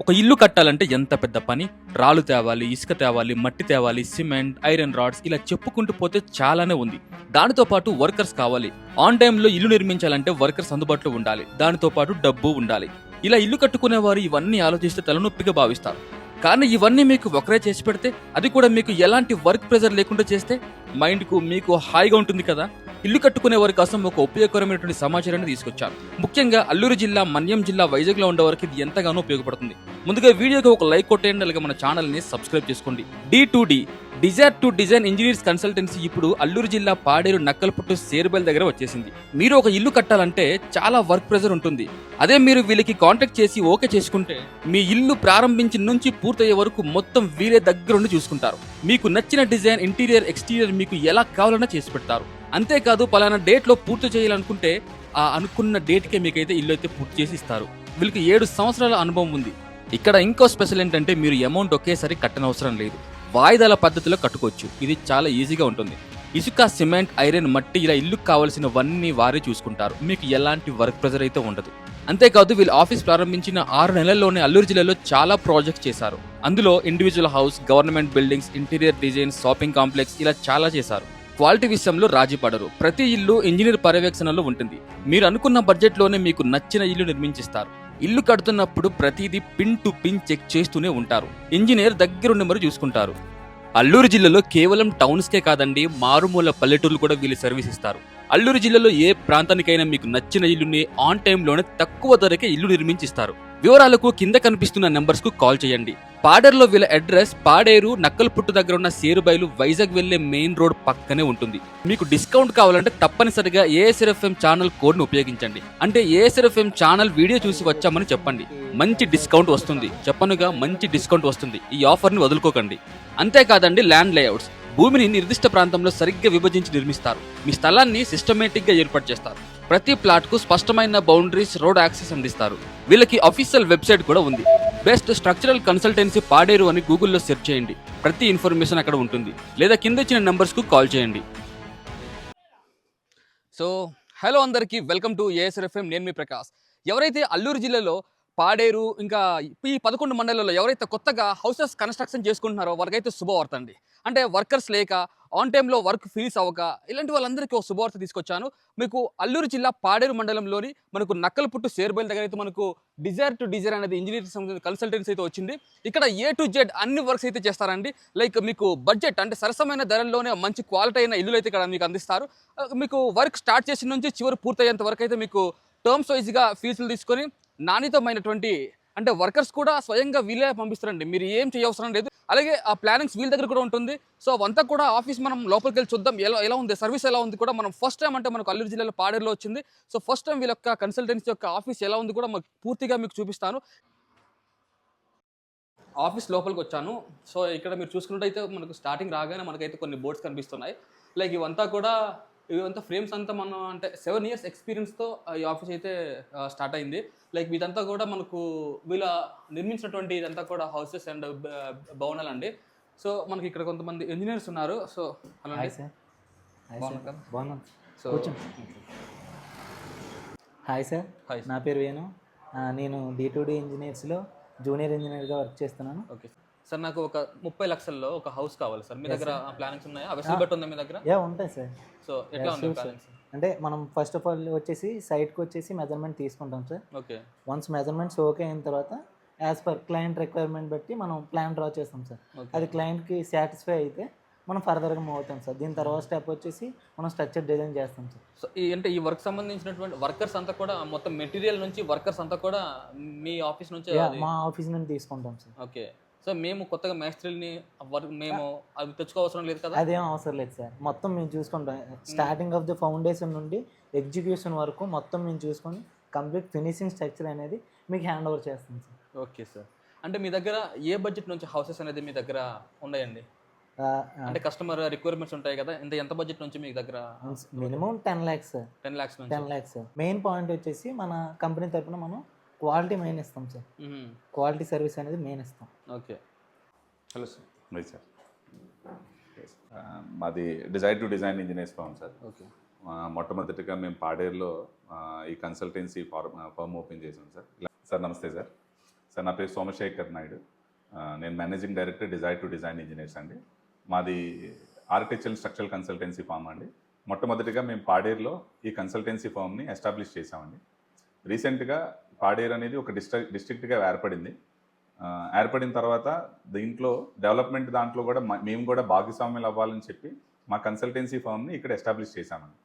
ఒక ఇల్లు కట్టాలంటే ఎంత పెద్ద పని? రాళ్ళు తేవాలి ఇసుక తేవాలి మట్టి తేవాలి సిమెంట్ ఐరన్ రాడ్స్ ఇలా చెప్పుకుంటూ పోతే చాలానే ఉంది. దానితో పాటు వర్కర్స్ కావాలి. ఆన్ టైంలో ఇల్లు నిర్మించాలంటే వర్కర్స్ అందుబాటులో ఉండాలి. దానితో పాటు డబ్బు ఉండాలి. ఇలా ఇల్లు కట్టుకునే వారు ఇవన్నీ ఆలోచిస్తే తలనొప్పిగా భావిస్తారు. కానీ ఇవన్నీ మీకు ఒకరే చేసి పెడితే అది కూడా మీకు ఎలాంటి వర్క్ ప్రెజర్ లేకుండా చేస్తే మైండ్కు మీకు హాయిగా ఉంటుంది కదా? ఇల్లు కట్టుకునే వారి కోసం ఒక ఉపయోగకరమైనటువంటి సమాచారాన్ని తీసుకొచ్చారు. ముఖ్యంగా అల్లూరు జిల్లా మన్యం జిల్లా వైజాగ్లో ఉండే వారికి ఇది ఎంతగానో ఉపయోగపడుతుంది. ముందుగా వీడియోకి ఒక లైక్ కొట్టేయండి అలాగే మన ఛానల్ని సబ్స్క్రైబ్ చేసుకోండి. D to D desire to design engineers consultancy ఇప్పుడు అల్లూరు జిల్లా పాడేరు నక్కలపుట్టు సేరుబెల్ దగ్గర వచ్చేసింది. మీరు ఒక ఇల్లు కట్టాలంటే చాలా వర్క్ ప్రెజర్ ఉంటుంది. అదే మీరు వీళ్ళకి కాంటాక్ట్ చేసి ఓకే చేసుకుంటే మీ ఇల్లు ప్రారంభించిన నుంచి పూర్తయ్యే వరకు మొత్తం వీరే దగ్గరుండి చూసుకుంటారు. మీకు నచ్చిన డిజైన్ ఇంటీరియర్ ఎక్స్టీరియర్ మీకు ఎలా కావాలన్నా చేసి పెడతారు. అంతేకాదు పలానా డేట్లో పూర్తి చేయాలనుకుంటే ఆ అనుకున్న డేట్కే మీకైతే ఇల్లు అయితే పూర్తి చేసి ఇస్తారు. వీళ్ళకి ఏడు సంవత్సరాల అనుభవం ఉంది. ఇక్కడ ఇంకో స్పెషల్ ఏంటంటే మీరు అమౌంట్ ఒకేసారి కట్టనవసరం లేదు. వాయిదాల పద్ధతిలో కట్టుకోవచ్చు. ఇది చాలా ఈజీగా ఉంటుంది. ఇసుక సిమెంట్ ఐరన్ మట్టి ఇలా ఇల్లుకు కావాల్సినవన్నీ వారే చూసుకుంటారు. మీకు ఎలాంటి వర్క్ ప్రెజర్ అయితే ఉండదు. అంతేకాదు వీళ్ళు ఆఫీస్ ప్రారంభించిన ఆరు నెలల్లోనే అల్లూరు జిల్లాలో చాలా ప్రాజెక్ట్స్ చేశారు. అందులో individual house government buildings interior design shopping complex ఇలా చాలా చేశారు. క్వాలిటీ విషయంలో రాజీ పడరు. ప్రతి ఇల్లు ఇంజనీర్ పర్యవేక్షణలో ఉంటుంది. మీరు అనుకున్న బడ్జెట్లోనే మీకు నచ్చిన ఇల్లు నిర్మించిస్తారు. ఇల్లు కడుతున్నప్పుడు ప్రతిదీ పిన్ టు పిన్ చెక్ చేస్తూనే ఉంటారు. ఇంజనీర్ దగ్గరుండి మరి చూసుకుంటారు. అల్లూరు జిల్లాలో కేవలం టౌన్స్కే కాదండి మారుమూల పల్లెటూర్లు కూడా వీళ్ళు సర్వీస్ ఇస్తారు. అల్లూరు జిల్లాలో ఏ ప్రాంతానికైనా మీకు నచ్చిన ఇల్లుని ఆన్ టైంలోనే తక్కువ ధరకే ఇల్లు నిర్మించిస్తారు. వివరాలకు కింద కనిపిస్తున్న నెంబర్స్కు కాల్ చేయండి. పాడేరులో వీళ్ళ అడ్రస్ పాడేరు నక్కలపుట్టు దగ్గర ఉన్న సేరుబైలు వైజాగ్ వెళ్ళే మెయిన్ రోడ్ పక్కనే ఉంటుంది. మీకు డిస్కౌంట్ కావాలంటే తప్పనిసరిగా ఏఎస్ఎఫ్ఎం ఛానల్ కోడ్ను ఉపయోగించండి. అంటే ఏఎస్ఎఫ్ఎం ఛానల్ వీడియో చూసి వచ్చామని చెప్పండి. మంచి డిస్కౌంట్ వస్తుంది. చెప్పనుగా మంచి డిస్కౌంట్ వస్తుంది. ఈ ఆఫర్ని వదులుకోకండి. అంతేకాదండి ల్యాండ్ లేఅవుట్స్ భూమిని నిర్దిష్ట ప్రాంతంలో సరిగ్గా విభజించి నిర్మిస్తారు. మీ స్థలాన్ని సిస్టమేటిక్గా ఏర్పాటు చేస్తారు. ప్రతి ప్లాట్కు స్పష్టమైన బౌండరీస్ రోడ్ యాక్సెస్ అందిస్తారు. వీళ్ళకి అఫీషియల్ వెబ్సైట్ కూడా ఉంది. బెస్ట్ స్ట్రక్చరల్ కన్సల్టెన్సీ పాడేరు అని గూగుల్లో సెర్చ్ చేయండి. ప్రతి ఇన్ఫర్మేషన్ అక్కడ ఉంటుంది. లేదా కింద ఇచ్చిన నెంబర్స్కు కాల్ చేయండి. సో హలో అందరికీ వెల్కమ్ టు ఏఎస్ఎఫ్ఎం నేను మీ ప్రకాష్. ఎవరైతే అల్లూరు జిల్లాలో పాడేరు ఇంకా ఈ పదకొండు మండలాల్లో ఎవరైతే కొత్తగా హౌసెస్ కన్స్ట్రక్షన్ చేసుకుంటున్నారో వారికైతే శుభవార్త అండి. అంటే వర్కర్స్ లేక ఆన్ టైంలో వర్క్ ఫినిష్ అవ్వక ఇలాంటి వాళ్ళందరికీ ఒక శుభవార్త తీసుకొచ్చాను. మీకు అల్లూరు జిల్లా పాడేరు మండలంలోని మనకు నక్కలపుట్టు షేర్బైల్ దగ్గర అయితే మనకు డిజైర్ టు డిజైర్ అనేది ఇంజనీరింగ్ సంబంధించిన కన్సల్టెన్సీ అయితే వచ్చింది. ఇక్కడ ఏ టు జెడ్ అన్ని వర్క్స్ అయితే చేస్తారండి. లైక్ మీకు బడ్జెట్ అంటే సరసమైన ధరల్లోనే మంచి క్వాలిటీ అయిన ఇల్లులు అయితే ఇక్కడ మీకు అందిస్తారు. మీకు వర్క్ స్టార్ట్ చేసిన నుంచి చివరి పూర్తయ్యేంత వరకు అయితే మీకు టర్మ్స్ వైజ్గా ఫీజులు తీసుకొని నాణ్యతమైనటువంటి అంటే వర్కర్స్ కూడా స్వయంగా వీళ్ళే పంపిస్తారండి. మీరు ఏం చేయవసరం లేదు. అలాగే ఆ ప్లానింగ్స్ వీళ్ళ దగ్గర కూడా ఉంటుంది. సో అవంతా కూడా ఆఫీస్ మనం లోపలికి వెళ్ళి చూద్దాం. ఎలా ఎలా ఉంది? సర్వీస్ ఎలా ఉంది కూడా మనం ఫస్ట్ టైం అంటే మనకు అల్లూరు జిల్లాలో పాడేరులో వచ్చింది. సో ఫస్ట్ టైం వీళ్ళ యొక్క కన్సల్టెన్సీ యొక్క ఆఫీస్ ఎలా ఉంది కూడా మాకు పూర్తిగా మీకు చూపిస్తాను. ఆఫీస్ లోపలికి వచ్చాను. సో ఇక్కడ మీరు చూసుకున్నట్టయితే మనకు స్టార్టింగ్ రాగానే మనకైతే కొన్ని బోర్డ్స్ కనిపిస్తున్నాయి. లైక్ ఇవంతా కూడా ఇవంతా ఫ్రేమ్స్ అంతా మనం అంటే సెవెన్ ఇయర్స్ ఎక్స్పీరియన్స్తో ఈ ఆఫీస్ అయితే స్టార్ట్ అయింది. లైక్ ఇదంతా కూడా మనకు వీళ్ళ నిర్మించినటువంటి ఇదంతా కూడా హౌసెస్ అండ్ భవనాలు అండి. సో మనకి ఇక్కడ కొంతమంది ఇంజనీర్స్ ఉన్నారు. సో అలా? బాగున్నాం సో. హాయ్ సార్ హాయ్ నా పేరు వేణు. నేను డి ఇంజనీర్స్లో జూనియర్ ఇంజనీర్గా వర్క్ చేస్తున్నాను. ఓకే సార్ నాకు ఒక ముప్పై లక్షల్లో ఒక హౌస్ కావాలి సార్. మీ దగ్గర ప్లానింగ్స్ ఉన్నాయా? అవైలబిలిటీ ఉందా మీ దగ్గర? యా ఉంటాయి సార్ సో ఎట్లా ఉంది. ప్లానింగ్స్ అంటే మనం ఫస్ట్ ఆఫ్ ఆల్ వచ్చేసి సైట్కి వచ్చేసి మెజర్మెంట్ తీసుకుంటాం sir okay once measurements okay అయిన తర్వాత యాజ్ పర్ క్లయింట్ రిక్వైర్మెంట్ బట్టి మనం ప్లాన్ డ్రా చేస్తాం సార్ అది క్లయింట్కి సాటిస్ఫై అయితే మనం ఫర్దర్గా మూవ్ అవుతాం సార్ దీని తర్వాత స్టెప్ వచ్చేసి మనం స్ట్రక్చర్ డిజైన్ చేస్తాం సార్ సో ఈ అంటే ఈ వర్క్ సంబంధించినటువంటి వర్కర్స్ అంతా కూడా మొత్తం మెటీరియల్ నుంచి వర్కర్స్ అంతా కూడా మీ ఆఫీస్ నుంచి మా ఆఫీస్ నుండి తీసుకుంటాం సార్ ఓకే సో మేము కొత్తగా మేస్త్రీని వర్క్ మేము అవి తెచ్చుకోవసరం లేదు కదా? అదేం అవసరం లేదు సార్. మొత్తం మేము చూసుకుంటాం. స్టార్టింగ్ ఆఫ్ ద ఫౌండేషన్ నుండి ఎగ్జిక్యూషన్ వరకు మొత్తం మేము చూసుకొని కంప్లీట్ ఫినిషింగ్ స్ట్రక్చర్ అనేది మీకు హ్యాండ్ ఓవర్ చేస్తాం సార్. Okay sir. అంటే మీ దగ్గర ఏ బడ్జెట్ నుంచి హౌసెస్ అనేది మీ దగ్గర ఉన్నాయండి? అంటే కస్టమర్ రిక్వైర్మెంట్స్ ఉంటాయి కదా ఇంత ఎంత బడ్జెట్ నుంచి మీ దగ్గర minimum ten lakhs ten lakhs ten lakhs sir. Main point వచ్చేసి మన కంపెనీ తరపున మనం క్వాలిటీ మెయిన్ ఇస్తాం సార్. క్వాలిటీ సర్వీస్ అనేది మెయిన్ ఇస్తాం. Okay. Hello sir. Right sir. మాది design to design engineers firm sir. Okay. మొట్టమొదటిగా మేము పాడేరులో ఈ కన్సల్టెన్సీ ఫార్మ్ ఫర్మ్ ఓపెన్ చేసాం సార్. ఇలా- సార్ నమస్తే సార్. సార్ నా పేరు సోమశేఖర్ నాయుడు. నేను managing director desire to design engineers అండి. మాది ఆర్కిటెక్చరల్ స్ట్రక్చరల్ కన్సల్టెన్సీ ఫామ్ అండి. మొట్టమొదటిగా మేము పాడేరులో ఈ కన్సల్టెన్సీ ఫామ్ని ఎస్టాబ్లిష్ చేసామండి రీసెంట్గా పాడేరు అనేది ఒక డిస్ట్రిక్ డిస్ట్రిక్ట్గా ఏర్పడింది. ఏర్పడిన తర్వాత దీంట్లో డెవలప్మెంట్ దాంట్లో కూడా మేము కూడా భాగస్వామ్యాలు అవ్వాలని చెప్పి మా కన్సల్టెన్సీ ఫామ్ని ఇక్కడ ఎస్టాబ్లిష్ చేశామండి.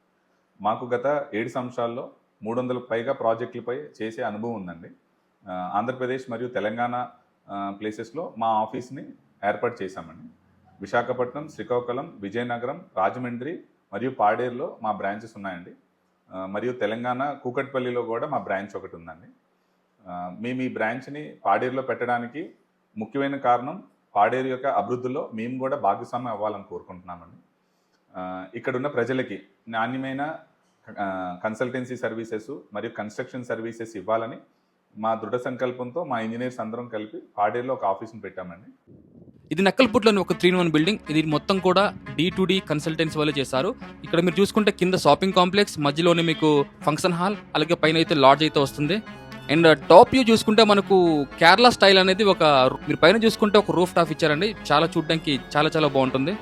మాకు గత ఏడు సంవత్సరాల్లో మూడు వందలకు పైగా ప్రాజెక్టులపై చేసే అనుభవం ఉందండి. ఆంధ్రప్రదేశ్ మరియు తెలంగాణ ప్లేసెస్లో మా ఆఫీస్ని ఏర్పాటు చేశామండి. విశాఖపట్నం శ్రీకాకుళం విజయనగరం రాజమండ్రి మరియు పాడేరులో మా బ్రాంచెస్ ఉన్నాయండి. మరియు తెలంగాణ కూకట్పల్లిలో కూడా మా బ్రాంచ్ ఒకటి ఉందండి. మేము ఈ బ్రాంచ్ని పాడేరులో పెట్టడానికి ముఖ్యమైన కారణం పాడేరు యొక్క అభివృద్ధిలో మేము కూడా భాగస్వామ్యం అవ్వాలని కోరుకుంటున్నామండి. ఇక్కడున్న ప్రజలకి నాణ్యమైన కన్సల్టెన్సీ సర్వీసెస్ మరియు కన్స్ట్రక్షన్ సర్వీసెస్ ఇవ్వాలని మా దృఢ సంకల్పంతో మా ఇంజనీర్స్ అందరం కలిపి పాడేరులో ఒక ఆఫీస్ని పెట్టామండి. ఇది నక్కల్పుట్లోని ఒక త్రీ వన్ బిల్డింగ్. ఇది మొత్తం కూడా డి టు డి కన్సల్టెన్సీ వాళ్ళు చేశారు. ఇక్కడ మీరు చూసుకుంటే కింద షాపింగ్ కాంప్లెక్స్ మధ్యలోనే మీకు ఫంక్షన్ హాల్ అలాగే పైన అయితే లాడ్జ్ అయితే వస్తుంది. అండ్ టాప్ వ్యూ చూసుకుంటే మనకు కేరళ స్టైల్ అనేది ఒక మీరు పైన చూసుకుంటే ఒక రూఫ్ టాప్ ఇచ్చారండి. చాలా చూడడానికి చాలా చాలా బాగుంటుంది.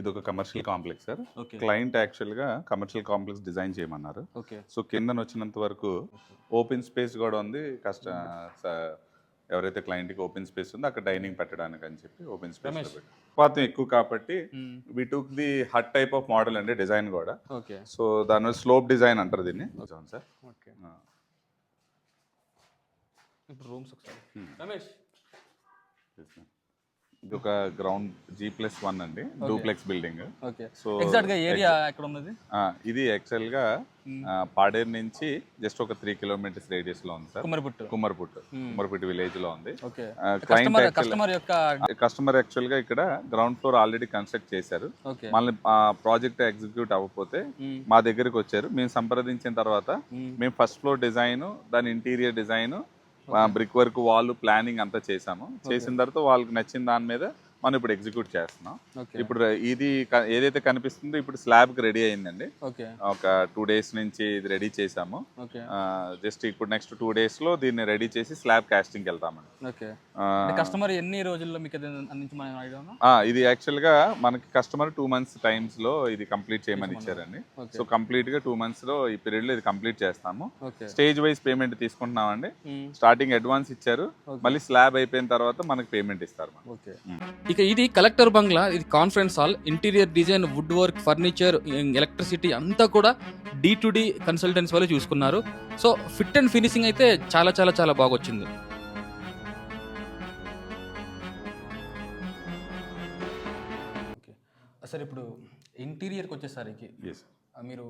ఇది ఒక కమర్షియల్ కాంప్లెక్స్ సార్ క్లయింట్ యాక్చువల్గా కమర్షియల్ కాంప్లెక్స్ డిజైన్ చేయమన్నారు. ఓకే సో కిందన వచ్చినంత వరకు ఓపెన్ స్పేస్ కూడా ఉంది. కష్ట ఎవరైతే క్లయింట్కి ఓపెన్ స్పేస్ ఉందో అక్కడ డైనింగ్ పెట్టడానికి అని చెప్పి ఓపెన్ స్పేస్. పాతం ఎక్కువ కాబట్టి we took the hut type of model అండి డిజైన్ కూడా. ఓకే. సో దాని స్లోప్ డిజైన్ అంటారు దీన్ని. సార్. ఓకే. రూమ్స్ రమేష్. ఇది ఒక గ్రౌండ్ జీ ప్లస్ వన్ అండి డూప్లెక్స్ బిల్డింగ్. సో ఎగ్జాక్ట్గా ఏరియా ఎక్కడ ఉన్నది? ఇది యాక్చువల్గా పాడేరు నుంచి జస్ట్ ఒక త్రీ కిలోమీటర్స్ రేడియస్లో ఉంది సార్ కుమ్మరిపుట్టు. కుమ్మరిపుట్టు. విలేజ్లో ఉంది. క్లయింట్ కస్టమర్ కస్టమర్ యొక్క కస్టమర్ యాక్చువల్గా ఇక్కడ గ్రౌండ్ ఫ్లోర్ ఆల్రెడీ కన్స్ట్రక్ట్ చేశారు. మళ్ళీ ప్రాజెక్ట్ ఎగ్జిక్యూట్ అవ్వకపోతే మా దగ్గరికి వచ్చారు. మేము సంప్రదించిన తర్వాత మేము ఫస్ట్ ఫ్లోర్ డిజైన్ దాని interior design brick work wall planning అంతా చేసాము చేసిన తర్వాత వాళ్ళకి నచ్చిన దాని మీద మనం ఇప్పుడు ఎగ్జిక్యూట్ చేస్తున్నాం. ఇప్పుడు ఇది ఏదైతే కనిపిస్తుందో ఇప్పుడు స్లాబ్కి రెడీ అయిందండి. ఓకే. ఒక టూ డేస్ నుంచి ఇది రెడీ చేసాము ఓకే. జస్ట్ ఇప్పుడు నెక్స్ట్ టూ డేస్లో దీన్ని రెడీ చేసి స్లాబ్ కాస్టింగ్ వెళ్తామండి. కస్టమర్ ఎన్ని రోజుల్లో మీకు ఇది యాక్చువల్గా మనకి కస్టమర్ టూ మంత్స్ టైమ్స్లో ఇది కంప్లీట్ చేయమని ఇచ్చారండి. సో కంప్లీట్గా టూ మంత్స్లో ఈ పీరియడ్లో ఇది కంప్లీట్ చేస్తాము. స్టేజ్ వైజ్ పేమెంట్ తీసుకుంటున్నామండి. స్టార్టింగ్ అడ్వాన్స్ ఇచ్చారు. మళ్ళీ స్లాబ్ అయిపోయిన తర్వాత మనకి పేమెంట్ ఇస్తారు. ఇక ఇది కలెక్టర్ బంగ్లా ఇది conference hall interior design wood work furniture electricity అంతా కూడా డి టు డి కన్సల్టెన్స్ వాళ్ళు చూసుకున్నారు. సో ఫిట్ అండ్ ఫినిషింగ్ అయితే చాలా చాలా చాలా బాగా వచ్చింది సార్ ఇప్పుడు ఇంటీరియర్కి వచ్చేసరికి. మీరు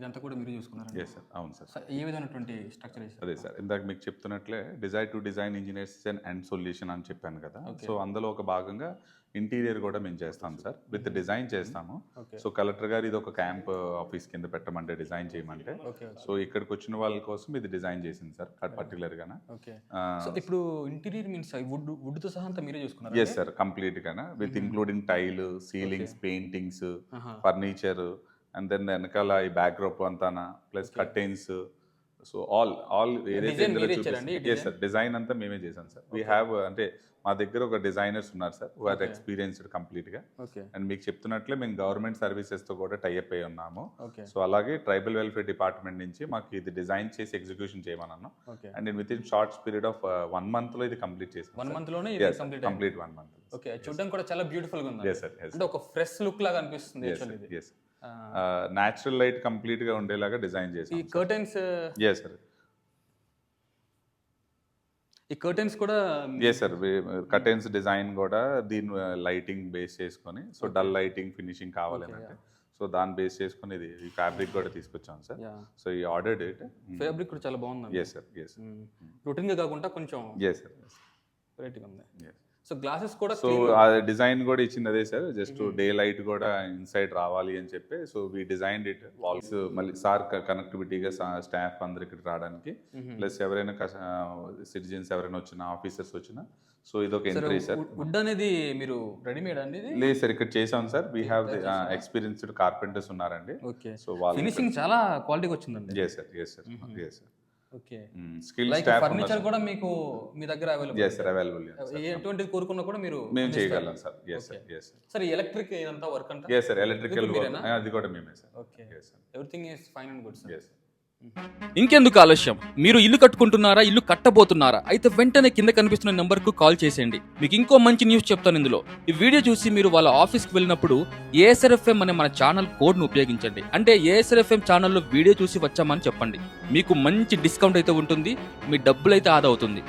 ఇదంతా కూడా మీరు చూసుకున్నారు Yes, sir. అవును సార్ ఏ విధమైనటువంటి స్ట్రక్చర్ అదే సార్ ఇందాక మీకు చెప్తున్నట్లే desire to design engineers and solution అని చెప్పాను కదా. సో అందులో ఒక భాగంగా ఇంటీరియర్ కూడా మేము చేస్తాం సార్ విత్ డిజైన్ చేస్తాము. సో కలెక్టర్ గారు ఇది ఒక క్యాంప్ ఆఫీస్ కింద పెట్టమంటే డిజైన్ చేయమంటే. సో ఇక్కడికి వచ్చిన వాళ్ళ కోసం ఇది డిజైన్ చేసింది సార్ పర్టికులర్ గానే సో ఇప్పుడు ఇంటీరియర్ మీన్స్ వుడ్ వుడ్తో సహా అంతా మీరే చూసుకున్నారు? ఎస్ సార్ కంప్లీట్ గానే. With including tile ceilings paintings. Furniture and then వెనకాల ఈ backdrop అంతానా plus curtains so all all ఏదైతే సార్ డిజైన్ అంతా మేమే చేసాం సార్ వీ హ్యావ్ అంటే మా దగ్గర ఒక డిజైనర్స్ ఉన్నారు సార్ ఆర్ ఎక్స్పీరియన్స్డ్ కంప్లీట్గా. ఓకే అండ్ మీకు చెప్తున్నట్లే మేము గవర్నమెంట్ సర్వీసెస్తో కూడా టైఅప్ అయి ఉన్నాము. సో అలాగే ట్రైబల్ వెల్ఫేర్ డిపార్ట్మెంట్ నుంచి మాకు ఇది డిజైన్ చేసి execution చేయమన్నాను. And with in short period of one మంత్లో ఇది కంప్లీట్ చేసాం వన్ మంత్లోనే కంప్లీట్ వన్ మంత్ ఓకే చూడడానికి కూడా చాలా బ్యూటిఫుల్గా ఉంది అంటే ఒక ఫ్రెష్ లుక్ లాగా అనిపిస్తుంది న్యాచురల్ లైట్ కంప్లీట్గా ఉండేలాగా డిజైన్ ఈ చేసాం కర్టెన్స్ ఎస్ సార్ ఈ కర్టెన్స్ కూడా ఎస్ సార్ కర్టెన్స్ డిజైన్ కూడా దీని లైటింగ్ బేస్ చేసుకొని సో డల్ లైటింగ్ ఫినిషింగ్ కావాలని అంటే. సో దాన్ని బేస్ చేసుకొని ఇది ఈ ఫ్యాబ్రిక్ కూడా తీసుకొచ్చాం సార్ సో ఈ ఆర్డర్డ్ ఇట్ ఫ్యాబ్రిక్ కూడా చాలా బాగుంది ఎస్ సార్ ఎస్ రొటీన్గా కాకుండా కొంచెం ఎస్ సార్ వెరైటీగా ఉంది. సో గ్లాసెస్ కూడా సో ఆ డిజైన్ కూడా ఇచ్చింది అదే సార్ జస్ట్ డే లైట్ కూడా ఇన్సైడ్ రావాలి అని చెప్పి so we design it walls మళ్ళీ సార్ కనెక్టివిటీగా స్టాఫ్ అందరు ఇక్కడ రావడానికి ప్లస్ ఎవరైనా సిటిజన్స్ ఎవరైనా వచ్చినా ఆఫీసర్స్ వచ్చినా సో ఇది ఒక ఎంట్రీ సార్. వుడ్ అనేది మీరు రెడీమేడ్ అండి లేదు సార్ ఇక్కడ చేసాం sir. We have experienced carpenters ఉన్నారండి. ఓకే. సో వాళ్ళు ఫినిషింగ్ చాలా క్వాలిటీగా వచ్చిందండి. Yes sir yes sir yes sir okay. Skill furniture కూడా మీకు మీ దగ్గర అవైలబుల్ ఎస్ అవైలబుల్ ఎటువంటిది కోరుకున్నా కూడా మీరు మేము. చేయగలం sir yes sir. Yes sir electric ఇదంతా వర్క్ అంతా ఎస్ సార్ ఎలక్ట్రికల్? అది కూడా మేమే sir okay. Sir everything is fine and good sir yes ఇంకెందుకు ఆలస్యం? మీరు ఇల్లు కట్టుకుంటున్నారా? ఇల్లు కట్టబోతున్నారా? అయితే వెంటనే కింద కనిపిస్తున్న నెంబర్కు కాల్ చేసేయండి. మీకు ఇంకో మంచి న్యూస్ చెప్తాను ఇందులో. ఈ వీడియో చూసి మీరు వాళ్ళ ఆఫీస్కి వెళ్ళినప్పుడు ఏఎస్ఆర్ఎఫ్ఎం అనే మన ఛానల్ కోడ్ను ఉపయోగించండి. అంటే ఏఎస్ఆర్ఎఫ్ఎం ఛానల్లో వీడియో చూసి వచ్చామని చెప్పండి. మీకు మంచి డిస్కౌంట్ అయితే ఉంటుంది. మీ డబ్బులు అయితే ఆదా అవుతుంది.